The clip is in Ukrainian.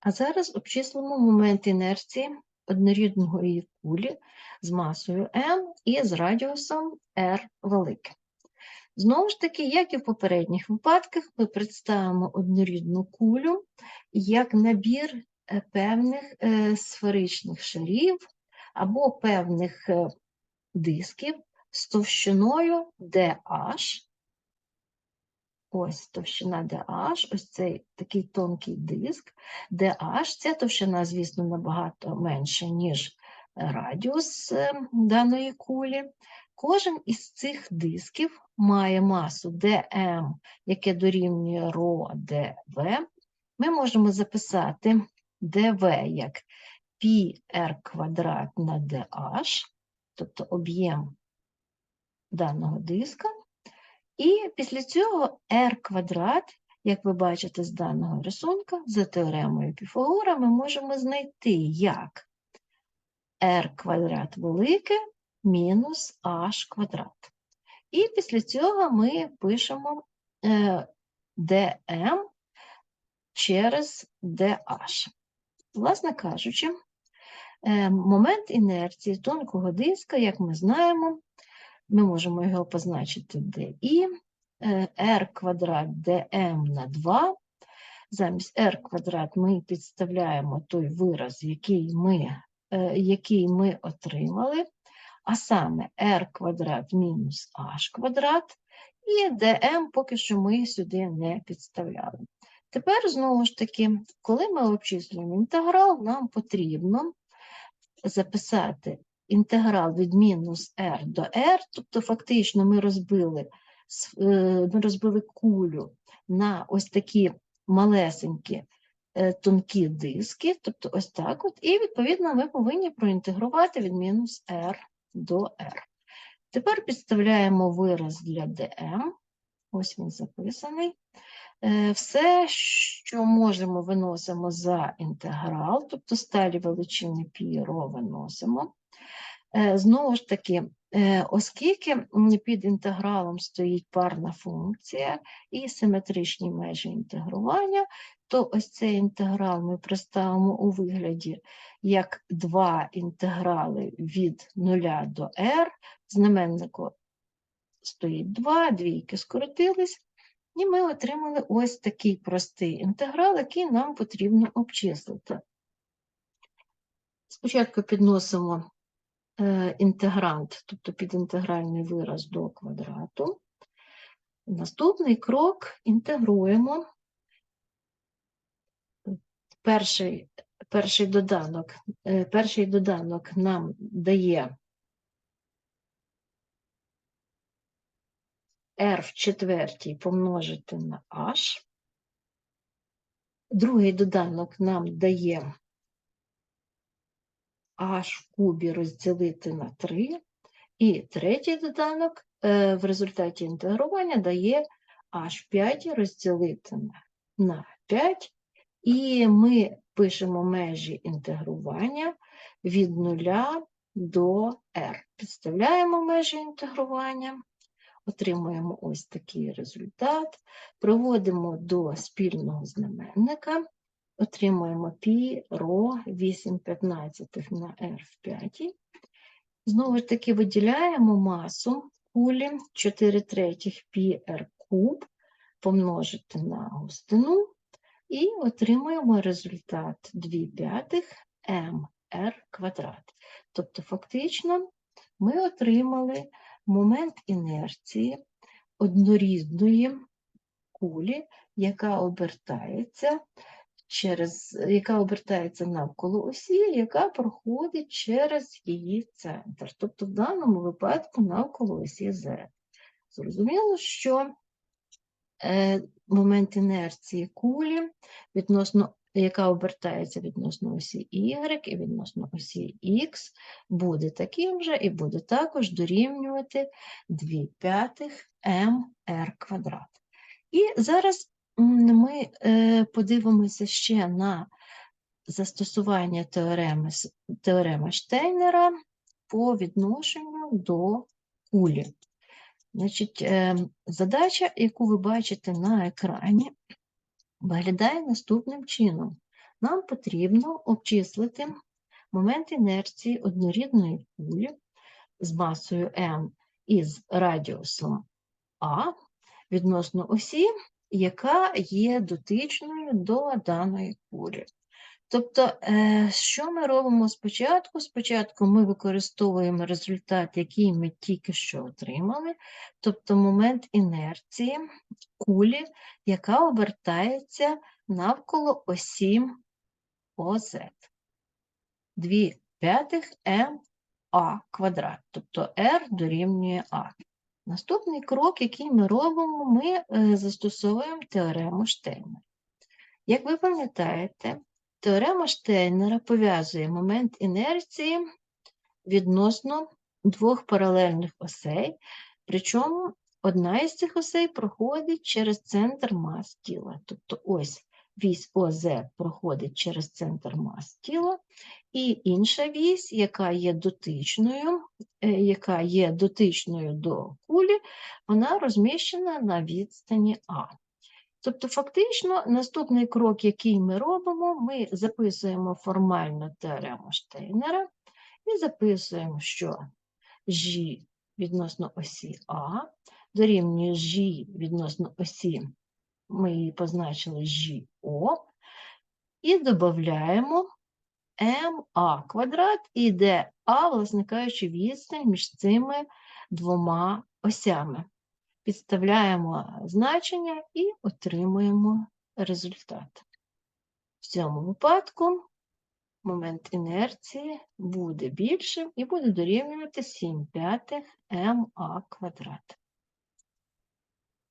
А зараз обчислимо момент інерції однорідної кулі з масою m і з радіусом r велике. Знову ж таки, як і в попередніх випадках, ми представимо однорідну кулю як набір е, певних е, сферичних шарів або певних е, дисків з товщиною dH. Ось товщина dH, ось цей такий тонкий диск. dH, ця товщина, звісно, набагато менша, ніж радіус даної кулі. Кожен із цих дисків має масу dm, яке дорівнює ρ dv. Ми можемо записати dv як πr квадрат на dh, тобто об'єм даного диска. І після цього r квадрат, як ви бачите з даного рисунка, за теоремою Піфагора, ми можемо знайти як r квадрат велике мінус h квадрат. І після цього ми пишемо dm через dh. Власне кажучи, е, момент інерції тонкого диска, як ми знаємо, ми можемо його позначити di, r квадрат dm на 2. Замість r квадрат ми підставляємо той вираз, який ми, е, який ми отримали, а саме r квадрат мінус h квадрат, і dm поки що ми сюди не підставляли. Тепер, знову ж таки, коли ми обчислюємо інтеграл, нам потрібно записати інтеграл від мінус r до r, тобто фактично ми розбили, е, ми розбили кулю на ось такі малесенькі е, тонкі диски, тобто ось так от, і відповідно ми повинні проінтегрувати від мінус r до r. Тепер підставляємо вираз для dm, ось він записаний. Е, все, що можемо, виносимо за інтеграл, тобто сталі величини π ро виносимо. Е, знову ж таки, е, оскільки під інтегралом стоїть парна функція і симетричні межі інтегрування, то ось цей інтеграл ми представимо у вигляді як два інтеграли від 0 до r, знаменнику стоїть 2, двійки скоротились, і ми отримали ось такий простий інтеграл, який нам потрібно обчислити. Спочатку підносимо інтегрант, тобто підінтегральний вираз до квадрату. Наступний крок інтегруємо перший перший доданок, е, перший доданок нам дає r в четвертій помножити на h. Другий доданок нам дає h в кубі розділити на 3. І третій доданок е, в результаті інтегрування дає h в 5 розділити на 5. І ми пишемо межі інтегрування від 0 до r. Підставляємо межі інтегрування отримуємо ось такий результат, проводимо до спільного знаменника, отримуємо π ро 8 15 на r в 5. Знову ж таки виділяємо масу кулі 4 третіх πr куб помножити на густину і отримуємо результат 2 п'ятих mr квадрат. Тобто, фактично, ми отримали момент інерції однорідної кулі, яка обертається через, яка обертається навколо осі, яка проходить через її центр, тобто в даному випадку навколо осі Z. Зрозуміло, що е, момент інерції кулі відносно яка обертається відносно осі Y і відносно осі X, буде таким же і буде також дорівнювати 2 п'ятих mr квадрат. І зараз ми е, подивимося ще на застосування теореми, теореми Штейнера по відношенню до кулі. Значить, е, Задача, яку ви бачите на екрані, виглядає наступним чином. нам потрібно обчислити момент інерції однорідної кулі з масою М із радіусом А відносно осі, яка є дотичною до даної кулі. Тобто, е, що ми робимо спочатку? Спочатку ми використовуємо результат, який ми тільки що отримали, тобто момент інерції кулі, яка обертається навколо осі ОЗ. 2 п'ятих МА квадрат, тобто R дорівнює А. Наступний крок, який ми робимо, ми е, застосовуємо теорему Штейнера. Як ви пам'ятаєте, теорема Штейнера пов'язує момент інерції відносно двох паралельних осей, причому одна із цих осей проходить через центр мас тіла. Тобто ось вісь ОЗ проходить через центр мас тіла, і інша вісь, яка є дотичною, е, яка є дотичною до кулі, вона розміщена на відстані А. Тобто, фактично, наступний крок, який ми робимо, ми записуємо формально теорему Штейнера і записуємо, що G відносно осі А дорівнює G відносно осі, ми її позначили GO, і додаємо МА квадрат, і де А, власне відстань між цими двома осями. Підставляємо значення і отримуємо результат. В цьому випадку момент інерції буде більшим і буде дорівнювати 7 п'ятих МА квадрат.